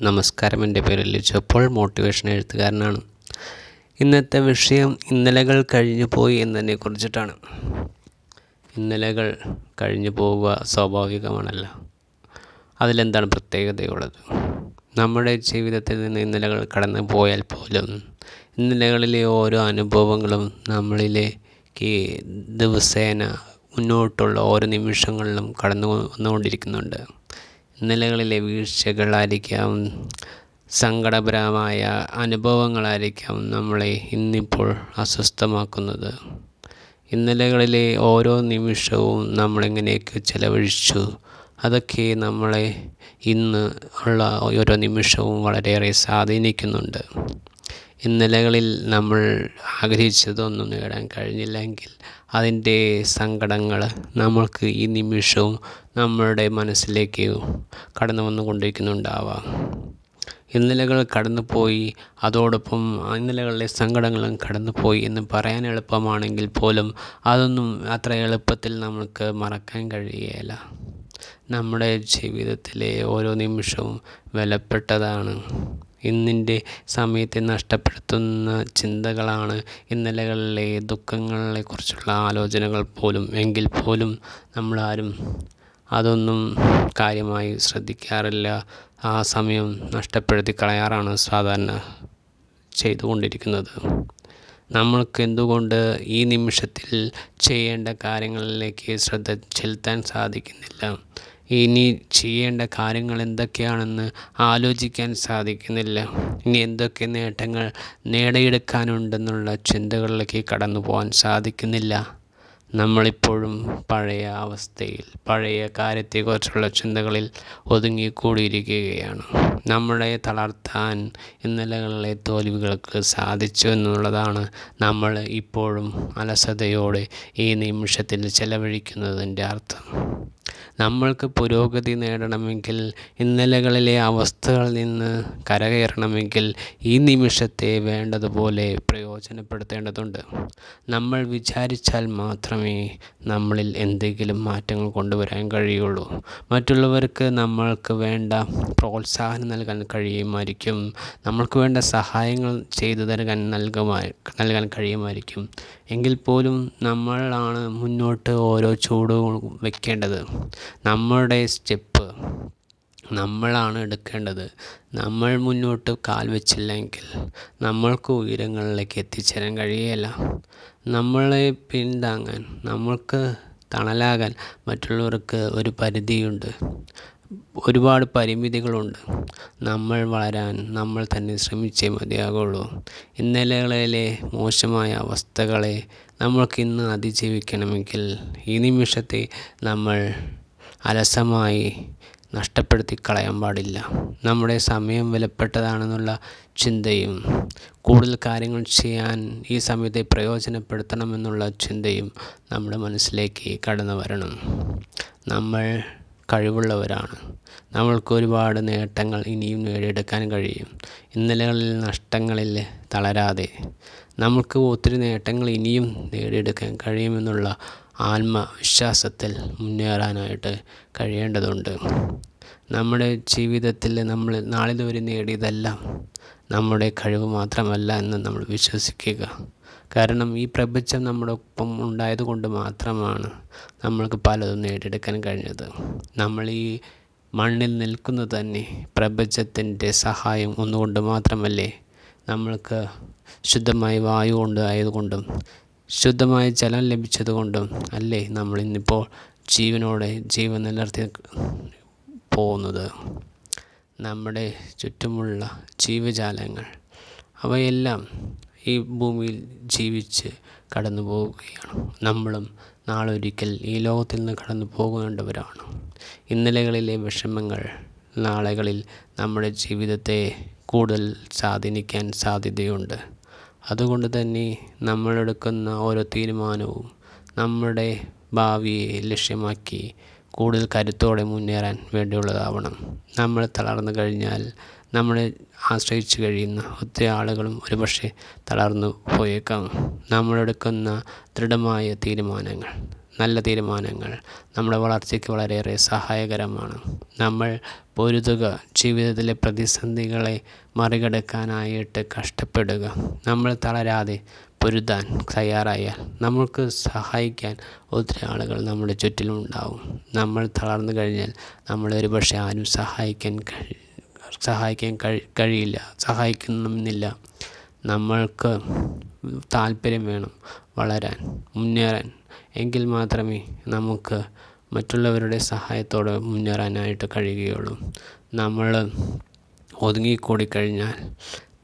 നമസ്കാരം. എന്റെ പേര് ലിജോ. പോൾ മോട്ടിവേഷൻ എഴുത്തുകാരനാണ്. ഇന്നത്തെ വിഷയം ഇന്നലകൾ കഴിഞ്ഞു പോയി എന്നതിനെ കുറിച്ചിട്ടാണ്. ഇന്നലകൾ കഴിഞ്ഞു പോവുക സ്വാഭാവികമാണല്ലോ. അതിലെന്താണ് പ്രത്യേകതയുള്ളത്? നമ്മുടെ ജീവിതത്തിൽ നിന്ന് ഇന്നലകൾ കടന്നു പോയാൽ പോലും ഇന്നലകളിലെ ഓരോ അനുഭവങ്ങളും നമ്മളിലേക്ക് ദിവസേന മുന്നോട്ടുള്ള ഓരോ നിമിഷങ്ങളിലും കടന്നു വന്നുകൊണ്ടിരിക്കുന്നുണ്ട്. ഇന്നലകളിലെ വീഴ്ചകളായിരിക്കാം സങ്കടപരമായ അനുഭവങ്ങളായിരിക്കാം നമ്മളെ ഇന്നിപ്പോൾ അസ്വസ്ഥമാക്കുന്നത്. ഇന്നലകളിലെ ഓരോ നിമിഷവും നമ്മളെങ്ങനെയൊക്കെ ചെലവഴിച്ചു അതൊക്കെ നമ്മളെ ഇന്ന് ഉള്ള ഓരോ നിമിഷവും വളരെയേറെ സ്വാധീനിക്കുന്നുണ്ട്. ഇന്നലകളിൽ നമ്മൾ ആഗ്രഹിച്ചതൊന്നും നേടാൻ കഴിഞ്ഞില്ലെങ്കിൽ അതിന്റെ സങ്കടങ്ങൾ നമ്മൾക്ക് ഈ നിമിഷവും നമ്മളുടെ മനസ്സിലേക്ക് കടന്നു വന്നുകൊണ്ടിരിക്കുന്നുണ്ടാവാം. ഇന്നലകൾ കടന്നുപോയി അതോടൊപ്പം ഇന്നലകളിലെ സങ്കടങ്ങളും കടന്നുപോയി എന്ന് പറയാൻ എളുപ്പമാണെങ്കിൽ പോലും അതൊന്നും അത്ര എളുപ്പത്തിൽ നമുക്ക് മറക്കാൻ കഴിയുകയില്ല നമ്മുടെ ജീവിതത്തിലെ ഓരോ നിമിഷവും വിലപ്പെട്ടതാണ്. ഇന്നിന്റെ സമയത്തെ നഷ്ടപ്പെടുത്തുന്ന ചിന്തകളാണ് ഇന്നലകളിലെ ദുഃഖങ്ങളെക്കുറിച്ചുള്ള ആലോചനകൾ പോലും. എങ്കിൽ പോലും നമ്മളാരും അതൊന്നും കാര്യമായി ശ്രദ്ധിക്കാറില്ല. ആ സമയം നഷ്ടപ്പെടുത്തി കളയാറാണ് സാധാരണ ചെയ്തുകൊണ്ടിരിക്കുന്നത്. നമ്മൾക്ക് എന്തുകൊണ്ട് ഈ നിമിഷത്തിൽ ചെയ്യേണ്ട കാര്യങ്ങളിലേക്ക് ശ്രദ്ധ ചെലുത്താൻ സാധിക്കുന്നില്ല? ഇനി ചെയ്യേണ്ട കാര്യങ്ങൾ എന്തൊക്കെയാണെന്ന് ആലോചിക്കാൻ സാധിക്കുന്നില്ല. ഇനി എന്തൊക്കെ നേട്ടങ്ങൾ നേടിയെടുക്കാനുണ്ടെന്നുള്ള ചിന്തകളിലേക്ക് കടന്നു പോകാൻ സാധിക്കുന്നില്ല. നമ്മളിപ്പോഴും പഴയ അവസ്ഥയിൽ പഴയ കാര്യത്തെക്കുറിച്ചുള്ള ചിന്തകളിൽ ഒതുങ്ങിക്കൂടിയിരിക്കുകയാണ്. നമ്മളെ തളർത്താൻ ഇന്നലകളിലെ തോൽവികൾക്ക് സാധിച്ചു എന്നുള്ളതാണ് നമ്മൾ ഇപ്പോഴും അലസതയോടെ ഈ നിമിഷത്തിൽ ചെലവഴിക്കുന്നതിന്റെ അർത്ഥം. നമ്മൾക്ക് പുരോഗതി നേടണമെങ്കിൽ ഇന്നലകളിലെ അവസ്ഥകളിൽ നിന്ന് കരകയറണമെങ്കിൽ ഈ നിമിഷത്തെ വേണ്ടതുപോലെ പ്രയോജനപ്പെടുത്തേണ്ടതുണ്ട്. നമ്മൾ വിചാരിച്ചാൽ മാത്രമേ നമ്മളിൽ എന്തെങ്കിലും മാറ്റങ്ങൾ കൊണ്ടുവരാൻ കഴിയുള്ളൂ. മറ്റുള്ളവർക്ക് നമ്മൾക്ക് വേണ്ട പ്രോത്സാഹനം നൽകാൻ കഴിയുമായിരിക്കും. നമ്മൾക്ക് വേണ്ട സഹായങ്ങൾ ചെയ്തു തരാൻ നൽകുമാ നൽകാൻ കഴിയുമായിരിക്കും. എങ്കിൽ പോലും നമ്മളാണ് മുന്നോട്ട് ഓരോ ചൂടുകൾ വെക്കേണ്ടത്. നമ്മളുടെ സ്റ്റെപ്പ്. നമ്മളാണ് എടുക്കേണ്ടത്. നമ്മൾ മുന്നോട്ട് കാൽ വെച്ചില്ലെങ്കിൽ നമ്മൾക്ക് ഉയരങ്ങളിലേക്ക് എത്തിച്ചേരാൻ കഴിയുകയില്ല നമ്മളെ പിന്താങ്ങാൻ നമ്മൾക്ക് തണലാകാൻ മറ്റുള്ളവർക്ക് ഒരു പരിധിയുണ്ട്. ഒരുപാട് പരിമിതികളുണ്ട്. നമ്മൾ വളരാൻ നമ്മൾ തന്നെ ശ്രമിച്ചേ മതിയാകുള്ളൂ. ഇന്നലകളിലെ മോശമായ അവസ്ഥകളെ നമ്മൾക്കിന്ന് അതിജീവിക്കണമെങ്കിൽ ഈ നിമിഷത്തെ നമ്മൾ അലസമായി നഷ്ടപ്പെടുത്തി കളയാൻ പാടില്ല. നമ്മുടെ സമയം വിലപ്പെട്ടതാണെന്നുള്ള ചിന്തയും കൂടുതൽ കാര്യങ്ങൾ ചെയ്യാൻ ഈ സമയത്തെ പ്രയോജനപ്പെടുത്തണമെന്നുള്ള ചിന്തയും നമ്മുടെ മനസ്സിലേക്ക് കടന്നു വരണം. നമ്മൾ കഴിവുള്ളവരാണ്. നമ്മൾക്ക് ഒരുപാട് നേട്ടങ്ങൾ ഇനിയും നേടിയെടുക്കാൻ കഴിയും. ഇന്നലകളിൽ നഷ്ടങ്ങളിൽ തളരാതെ നമുക്ക് ഒത്തിരി നേട്ടങ്ങൾ ഇനിയും നേടിയെടുക്കാൻ കഴിയുമെന്നുള്ള ആത്മവിശ്വാസത്തിൽ മുന്നേറാനായിട്ട് കഴിയേണ്ടതുണ്ട്. നമ്മുടെ ജീവിതത്തിൽ നമ്മൾ നാളിതുവരെ നേടിയതെല്ലാം നമ്മുടെ കഴിവ് മാത്രമല്ല എന്ന് നമ്മൾ വിശ്വസിക്കുക. കാരണം ഈ പ്രപഞ്ചം നമ്മുടെ ഒപ്പം ഉണ്ടായതുകൊണ്ട് മാത്രമാണ് നമ്മൾക്ക് പലതും നേടിയെടുക്കാൻ കഴിഞ്ഞത്. നമ്മൾ ഈ മണ്ണിൽ നിൽക്കുന്നത് തന്നെ പ്രപഞ്ചത്തിന്റെ സഹായം ഒന്നുകൊണ്ട് മാത്രമല്ലേ നമ്മൾക്ക് ശുദ്ധമായ വായു കൊണ്ട് ആയതുകൊണ്ടും ശുദ്ധമായ ജലം ലഭിച്ചതുകൊണ്ടും അല്ലേ നമ്മൾ ഇന്നിപ്പോൾ ജീവനോടെ ജീവൻ നിലനിർത്തി പോകുന്നത്. നമ്മുടെ ചുറ്റുമുള്ള ജീവജാലങ്ങൾ അവയെല്ലാം ഈ ഭൂമിയിൽ ജീവിച്ച് കടന്നു പോവുകയാണ്. നമ്മളും നാളെ ഒരിക്കൽ ഈ ലോകത്തിൽ നിന്ന് കടന്നു പോകേണ്ടവരാണ്. ഇന്നലകളിലെ വിഷമങ്ങൾ നാളുകളിൽ നമ്മുടെ ജീവിതത്തെ കൂടുതൽ സ്വാധീനിക്കാൻ സാധ്യതയുണ്ട്. അതുകൊണ്ട് തന്നെ നമ്മളെടുക്കുന്ന ഓരോ തീരുമാനവും നമ്മുടെ ഭാവിയെ ലക്ഷ്യമാക്കി കൂടുതൽ കരുത്തോടെ മുന്നേറാൻ വേണ്ടിയുള്ളതാവണം. നമ്മൾ തളർന്നു കഴിഞ്ഞാൽ നമ്മളെ ആശ്രയിച്ച് കഴിയുന്ന ഒത്തിരി ആളുകളും ഒരുപക്ഷെ തളർന്നു പോയേക്കാം. നമ്മളെടുക്കുന്ന ദൃഢമായ തീരുമാനങ്ങൾ നല്ല തീരുമാനങ്ങൾ നമ്മുടെ വളർച്ചയ്ക്ക് വളരെയേറെ സഹായകരമാണ്. നമ്മൾ പൊരുതുക ജീവിതത്തിലെ പ്രതിസന്ധികളെ മറികടക്കാനായിട്ട് കഷ്ടപ്പെടുക. നമ്മൾ തളരാതെ പൊരുതാൻ തയ്യാറായാൽ നമ്മൾക്ക് സഹായിക്കാൻ ഒത്തിരി ആളുകൾ നമ്മുടെ ചുറ്റിലുണ്ടാവും നമ്മൾ തളർന്നു കഴിഞ്ഞാൽ നമ്മളെ ഒരുപക്ഷെ ആരും സഹായിക്കാൻ കഴി സഹായിക്കാൻ കഴി കഴിയില്ല സഹായിക്കുന്നില്ല നമ്മൾക്ക് താല്പര്യം വേണം വളരാൻ മുന്നേറാൻ. എങ്കിൽ മാത്രമേ നമുക്ക് മറ്റുള്ളവരുടെ സഹായത്തോടെ മുന്നേറാനായിട്ട് കഴിയുകയുള്ളൂ. നമ്മൾ ഒതുങ്ങിക്കൂടിക്കഴിഞ്ഞാൽ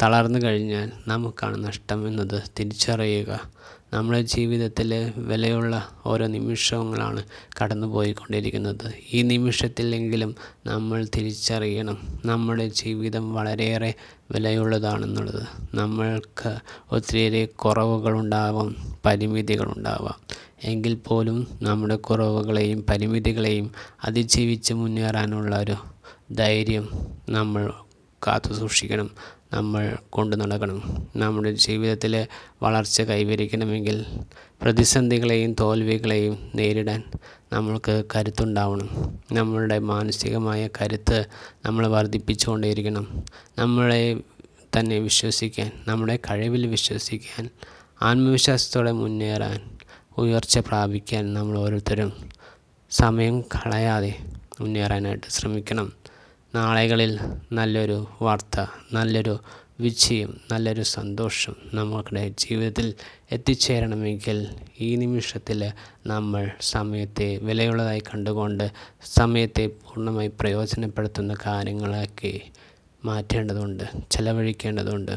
തളർന്നു കഴിഞ്ഞാൽ നമുക്കാണ് നഷ്ടം എന്നത് തിരിച്ചറിയുക. നമ്മുടെ ജീവിതത്തിൽ വിലയുള്ള ഓരോ നിമിഷങ്ങളാണ് കടന്നു പോയിക്കൊണ്ടിരിക്കുന്നത് ഈ നിമിഷത്തിലെങ്കിലും നമ്മൾ തിരിച്ചറിയണം. നമ്മുടെ ജീവിതം വളരെയേറെ വിലയുള്ളതാണെന്നുള്ളത്. നമ്മൾക്ക് ഒത്തിരിയേറെ കുറവുകളുണ്ടാവാം പരിമിതികളുണ്ടാവാം. എങ്കിൽ പോലും നമ്മുടെ കുറവുകളെയും പരിമിതികളെയും അതിജീവിച്ച് മുന്നേറാനുള്ള ഒരു ധൈര്യം നമ്മൾ കാത്തു സൂക്ഷിക്കണം നമ്മൾ കൊണ്ടു നടക്കണം. നമ്മുടെ ജീവിതത്തിൽ വളർച്ച കൈവരിക്കണമെങ്കിൽ പ്രതിസന്ധികളെയും തോൽവികളെയും നേരിടാൻ നമ്മൾക്ക് കരുത്തുണ്ടാവണം. നമ്മളുടെ മാനസികമായ കരുത്ത് നമ്മൾ വർദ്ധിപ്പിച്ചുകൊണ്ടേയിരിക്കണം. നമ്മളെ തന്നെ വിശ്വസിക്കാൻ നമ്മുടെ കഴിവിൽ വിശ്വസിക്കാൻ ആത്മവിശ്വാസത്തോടെ മുന്നേറാൻ ഉയർച്ച പ്രാപിക്കാൻ നമ്മൾ ഓരോരുത്തരും സമയം കളയാതെ മുന്നേറാനായിട്ട് ശ്രമിക്കണം. നാളുകളിൽ നല്ലൊരു വാർത്ത നല്ലൊരു വിജയം നല്ലൊരു സന്തോഷം നമ്മുടെ ജീവിതത്തിൽ എത്തിച്ചേരണമെങ്കിൽ ഈ നിമിഷത്തിൽ നമ്മൾ സമയത്തെ വിലയുള്ളതായി കണ്ടുകൊണ്ട് സമയത്തെ പൂർണമായി പ്രയോജനപ്പെടുത്തുന്ന കാര്യങ്ങളൊക്കെ മാറ്റേണ്ടതുണ്ട് ചെലവഴിക്കേണ്ടതുണ്ട്.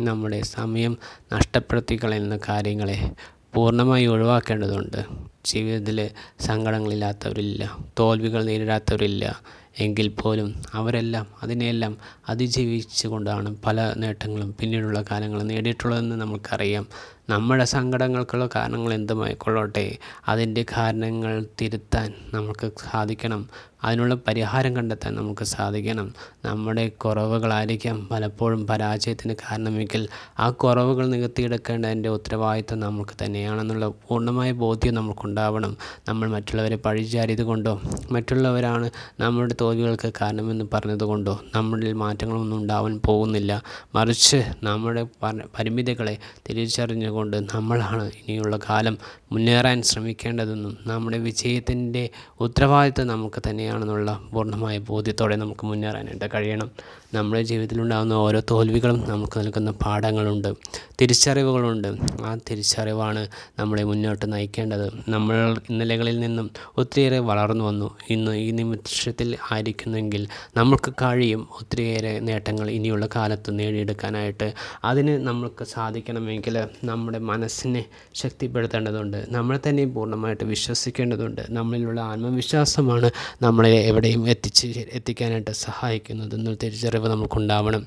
നമ്മുടെ സമയം നഷ്ടപ്പെടുത്തി കളയുന്ന കാര്യങ്ങളെ പൂർണമായി ഒഴിവാക്കേണ്ടതുണ്ട്. ജീവിതത്തിൽ സങ്കടങ്ങളില്ലാത്തവരില്ല തോൽവികൾ നേരിടാത്തവരില്ല എങ്കിൽ പോലും അവരെല്ലാം അതിനെയെല്ലാം അതിജീവിച്ചുകൊണ്ടാണ് പല നേട്ടങ്ങളും പിന്നീടുള്ള കാലങ്ങളും നേടിയിട്ടുള്ളതെന്ന് നമുക്കറിയാം നമ്മുടെ സങ്കടങ്ങൾക്കുള്ള കാരണങ്ങൾ എന്തുമായിക്കൊള്ളട്ടെ? അതിന്റെ കാരണങ്ങൾ തിരുത്താൻ നമുക്ക് സാധിക്കണം. അതിനുള്ള പരിഹാരം കണ്ടെത്താൻ നമുക്ക് സാധിക്കണം. നമ്മുടെ കുറവുകളായിരിക്കാം പലപ്പോഴും പരാജയത്തിന് കാരണമെങ്കിൽ ആ കുറവുകൾ നികത്തിയെടുക്കേണ്ടതിന്റെ ഉത്തരവാദിത്വം നമുക്ക് തന്നെയാണെന്നുള്ള പൂർണമായ ബോധ്യം നമുക്കുണ്ടാവണം. നമ്മൾ മറ്റുള്ളവരെ പഴിചാരിയത് കൊണ്ടോ മറ്റുള്ളവരാണ് നമ്മുടെ തോൽവികൾക്ക് കാരണമെന്ന് പറഞ്ഞതുകൊണ്ടോ? നമ്മളിൽ മാറ്റങ്ങളൊന്നും ഉണ്ടാവാൻ പോകുന്നില്ല. മറിച്ച് നമ്മുടെ പരിമിതികളെ തിരിച്ചറിഞ്ഞുകൊണ്ട് നമ്മളാണ് ഇനിയുള്ള കാലം മുന്നേറാൻ ശ്രമിക്കേണ്ടതെന്നും നമ്മുടെ വിജയത്തിന്റെ ഉത്തരവാദിത്വം നമുക്ക് തന്നെയാണെന്നുള്ള പൂർണമായ ബോധ്യത്തോടെ നമുക്ക് മുന്നേറാനായിട്ട് കഴിയണം. നമ്മുടെ ജീവിതത്തിലുണ്ടാകുന്ന ഓരോ തോൽവികളും നമുക്ക് നൽകുന്ന പാഠങ്ങളുണ്ട്. തിരിച്ചറിവുകളുണ്ട്. ആ തിരിച്ചറിവാണ് നമ്മളെ മുന്നോട്ട് നയിക്കേണ്ടത്. നമ്മൾ ഇന്നലകളിൽ നിന്നും ഒത്തിരിയേറെ വളർന്നു വന്നു. ഇന്ന് ഈ നിമിഷത്തിൽ ആയിരിക്കുന്നെങ്കിൽ നമുക്ക് കഴിയും ഒത്തിരിയേറെ നേട്ടങ്ങൾ ഇനിയുള്ള കാലത്ത് നേടിയെടുക്കാനായിട്ട്. അതിന് നമുക്ക് സാധിക്കണമെങ്കിൽ നമ്മുടെ മനസ്സിനെ ശക്തിപ്പെടുത്തേണ്ടതുണ്ട്. നമ്മളെ തന്നെ പൂർണമായിട്ട് വിശ്വസിക്കേണ്ടതുണ്ട്. നമ്മളിലുള്ള ആത്മവിശ്വാസമാണ് നമ്മളെ എവിടെയും എത്തിച്ച് എത്തിക്കാനായിട്ട് സഹായിക്കുന്നത് എന്നൊരു തിരിച്ചറിവ് നമുക്കുണ്ടാവണം.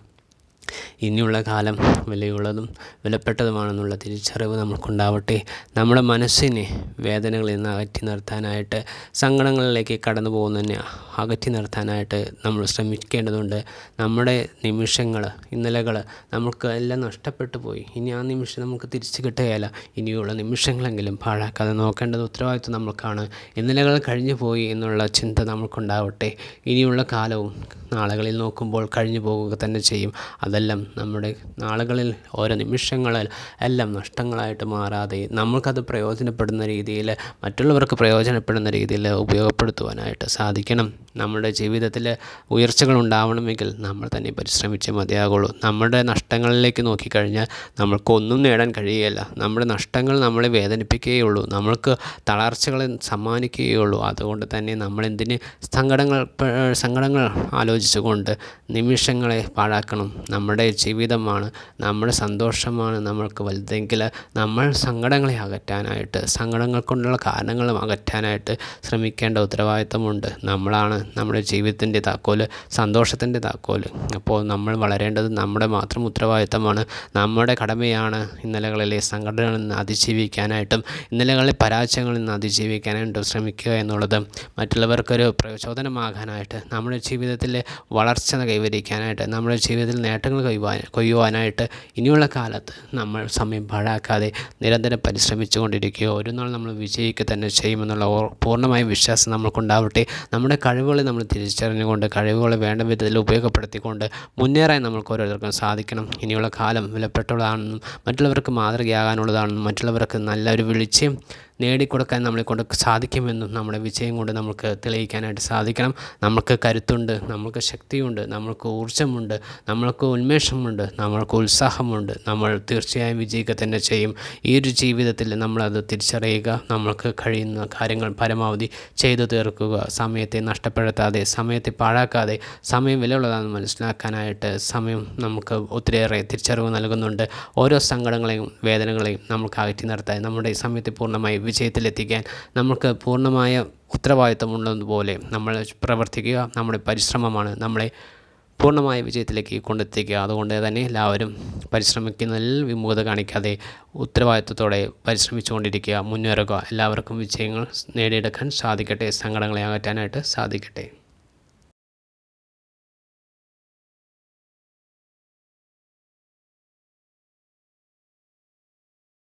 ഇനിയുള്ള കാലം വിലയുള്ളതും വിലപ്പെട്ടതുമാണെന്നുള്ള തിരിച്ചറിവ് നമുക്കുണ്ടാവട്ടെ നമ്മുടെ മനസ്സിനെ വേദനകളിൽ നിന്ന് അകറ്റി നിർത്താനായിട്ട് സങ്കടങ്ങളിലേക്ക് കടന്നു പോകുന്നതിനെ അകറ്റി നിർത്താനായിട്ട് നമ്മൾ ശ്രമിക്കേണ്ടതുണ്ട്. നമ്മുടെ നിമിഷങ്ങൾ ഇന്നലകൾ നമുക്ക് എല്ലാം നഷ്ടപ്പെട്ടു പോയി. ഇനി ആ നിമിഷം നമുക്ക് തിരിച്ചു കിട്ടുകയില്ല. ഇനിയുള്ള നിമിഷങ്ങളെങ്കിലും പാഴാക്കാതെ നോക്കേണ്ടത് ഉത്തരവാദിത്വം നമ്മൾക്കാണ്. ഇന്നലകൾ കഴിഞ്ഞു പോയി എന്നുള്ള ചിന്ത നമുക്കുണ്ടാവട്ടെ ഇനിയുള്ള കാലവും നാളുകളിൽ നോക്കുമ്പോൾ കഴിഞ്ഞു പോകുക തന്നെ ചെയ്യും. അതെല്ലാം നമ്മുടെ നാളുകളിൽ ഓരോ നിമിഷങ്ങളിൽ എല്ലാം നഷ്ടങ്ങളായിട്ട് മാറാതെ നമ്മൾക്കത് പ്രയോജനപ്പെടുന്ന രീതിയിൽ മറ്റുള്ളവർക്ക് പ്രയോജനപ്പെടുന്ന രീതിയിൽ ഉപയോഗപ്പെടുത്തുവാനായിട്ട് സാധിക്കണം. നമ്മുടെ ജീവിതത്തിൽ ഉയർച്ചകൾ ഉണ്ടാവണമെങ്കിൽ നമ്മൾ തന്നെ പരിശ്രമിച്ചേ മതിയാകുള്ളൂ. നമ്മുടെ നഷ്ടങ്ങളിലേക്ക് നോക്കിക്കഴിഞ്ഞാൽ നമ്മൾക്കൊന്നും നേടാൻ കഴിയുകയില്ല. നമ്മുടെ നഷ്ടങ്ങൾ നമ്മളെ വേദനിപ്പിക്കുകയുള്ളൂ. നമ്മൾക്ക് തളർച്ചകളെ സമ്മാനിക്കുകയുള്ളൂ. അതുകൊണ്ട് തന്നെ നമ്മളെന്തിന് സങ്കടങ്ങൾ സങ്കടങ്ങൾ ആലോചിച്ചുകൊണ്ട് നിമിഷങ്ങളെ പാഴാക്കണം. നമ്മുടെ ജീവിതമാണ്. നമ്മുടെ സന്തോഷമാണ് നമ്മൾക്ക് വലുതെങ്കിൽ നമ്മൾ സങ്കടങ്ങളെ അകറ്റാനായിട്ട് സങ്കടങ്ങൾ കൊണ്ടുള്ള കാരണങ്ങളും അകറ്റാനായിട്ട് ശ്രമിക്കേണ്ട ഉത്തരവാദിത്തമുണ്ട്. നമ്മളാണ് നമ്മുടെ ജീവിതത്തിന്റെ താക്കോൽ സന്തോഷത്തിന്റെ താക്കോൽ അപ്പോൾ നമ്മൾ വളരേണ്ടത് നമ്മുടെ മാത്രം ഉത്തരവാദിത്തമാണ്. നമ്മുടെ കടമയാണ് ഇന്നലകളിലെ സങ്കടങ്ങളിൽ നിന്ന് അതിജീവിക്കാനായിട്ടും ഇന്നലകളിലെ പരാജയങ്ങളിൽ നിന്ന് അതിജീവിക്കാനായിട്ടും ശ്രമിക്കുക എന്നുള്ളത്. മറ്റുള്ളവർക്കൊരു പ്രചോദനമാകാനായിട്ട് നമ്മുടെ ജീവിതത്തിലെ വളർച്ച കൈവരിക്കാനായിട്ട് നമ്മുടെ ജീവിതത്തിൽ നേട്ടങ്ങൾ കൈവ കൊയ്യുവാൻ കൊയ്യുവാനായിട്ട് ഇനിയുള്ള കാലത്ത് നമ്മൾ സമയം പാഴാക്കാതെ നിരന്തരം പരിശ്രമിച്ചു കൊണ്ടിരിക്കുകയോ ഒരു നാൾ നമ്മൾ വിജയിക്കുക തന്നെ ചെയ്യുമെന്നുള്ള പൂർണമായ വിശ്വാസം നമ്മൾക്കുണ്ടാവട്ടെ. നമ്മുടെ കഴിവുകളെ നമ്മൾ തിരിച്ചറിഞ്ഞുകൊണ്ട് കഴിവുകളെ വേണ്ട വിധത്തിൽ ഉപയോഗപ്പെടുത്തിക്കൊണ്ട് മുന്നേറാൻ നമുക്ക് ഓരോരുത്തർക്കും സാധിക്കണം. ഇനിയുള്ള കാലം വിലപ്പെട്ടുള്ളതാണെന്നും മറ്റുള്ളവർക്ക് മാതൃകയാകാനുള്ളതാണെന്നും മറ്റുള്ളവർക്ക് നല്ലൊരു വിളിച്ചയും നേടിക്കൊടുക്കാൻ നമ്മളെ കൊണ്ട് സാധിക്കുമെന്നും നമ്മുടെ വിജയം കൊണ്ട് നമുക്ക് തെളിയിക്കാനായിട്ട് സാധിക്കണം. നമുക്ക് കരുത്തുണ്ട് നമുക്ക് ശക്തിയുണ്ട് നമുക്ക് ഊർജമുണ്ട് നമ്മൾക്ക് ഉന്മേഷമുണ്ട് നമ്മൾക്ക് ഉത്സാഹമുണ്ട്. നമ്മൾ തീർച്ചയായും വിജയിക്കുക തന്നെ ചെയ്യും. ഈ ഒരു ജീവിതത്തിൽ നമ്മളത് തിരിച്ചറിയുക നമ്മൾക്ക് കഴിയുന്ന കാര്യങ്ങൾ പരമാവധി ചെയ്തു തീർക്കുക. സമയത്തെ നഷ്ടപ്പെടുത്താതെ സമയത്തെ പാഴാക്കാതെ സമയം വിലയുള്ളതാണെന്ന് മനസ്സിലാക്കാനായിട്ട് സമയം നമുക്ക് ഒത്തിരിയേറെ തിരിച്ചറിവ് നൽകുന്നുണ്ട്. ഓരോ സങ്കടങ്ങളെയും വേദനകളെയും നമുക്ക് അകറ്റി നിർത്താൻ നമ്മുടെ സമയത്തെ പൂർണമായി വിജയത്തിലെത്തിക്കാൻ നമുക്ക് പൂർണമായ ഉത്തരവാദിത്തമുള്ളതുപോലെ നമ്മൾ പ്രവർത്തിക്കുക നമ്മുടെ പരിശ്രമമാണ് നമ്മളെ പൂർണമായ വിജയത്തിലേക്ക് കൊണ്ടെത്തിക്കുക. അതുകൊണ്ട് തന്നെ എല്ലാവരും പരിശ്രമിക്കുന്നതിൽ വിമുഖത കാണിക്കാതെ ഉത്തരവാദിത്വത്തോടെ പരിശ്രമിച്ചുകൊണ്ടിരിക്കുക മുന്നേറുക. എല്ലാവർക്കും വിജയങ്ങൾ നേടിയെടുക്കാൻ സാധിക്കട്ടെ സങ്കടങ്ങളെ അകറ്റാനായിട്ട് സാധിക്കട്ടെ.